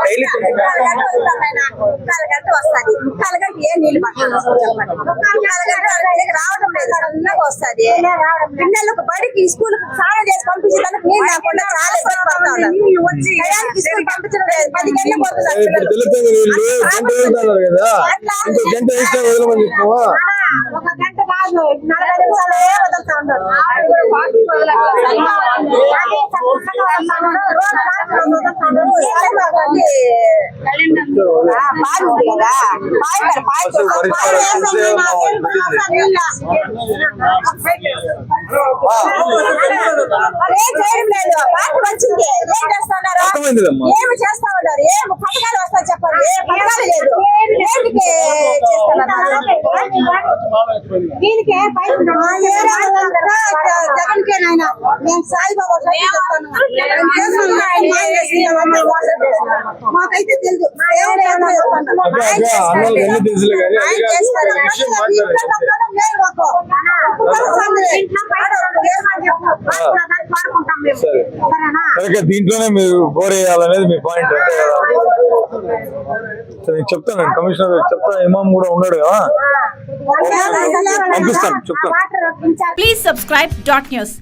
Daily వస్తుంది కలగంట ఏ నీళ్ళు పట్టాలి రావడం లేదు సన్నగా వస్తుంది పిల్లలకు బడికి స్కూల్ స్నానం చేసి పంపించేదానికి నీళ్ళు లేకుండా చాలా ఇబ్బంది పడతా ఉన్నారు స్కూల్ పంపించడం లేదు పది వదలమని ఒక గంట కాదు నలభై నిమిషాలు వదులుతా అదే చేయడం లేదు. పార్టీ వచ్చింది. ఏం చేస్తున్నారు. ఏమి చేస్తా ఉన్నారు? ఏం పథకాలు వస్తా చెప్పండి ఏ పథకాలు లేదు ఏంటికి చేస్తున్నారు దీనికే జగన్ కే నాయన మేము సాయిబాబా మాకైతే తెలుసు దీంట్లోనే మీరు బోర్ వేయాలనేది మీ పాయింట్ కదా సరే, నేను చెప్తాను నేను కమిషనర్ చెప్తాను ఇమాం కూడా ఉన్నాడు కదా పంపిస్తాను, చెప్తాను. Please subscribe dot news.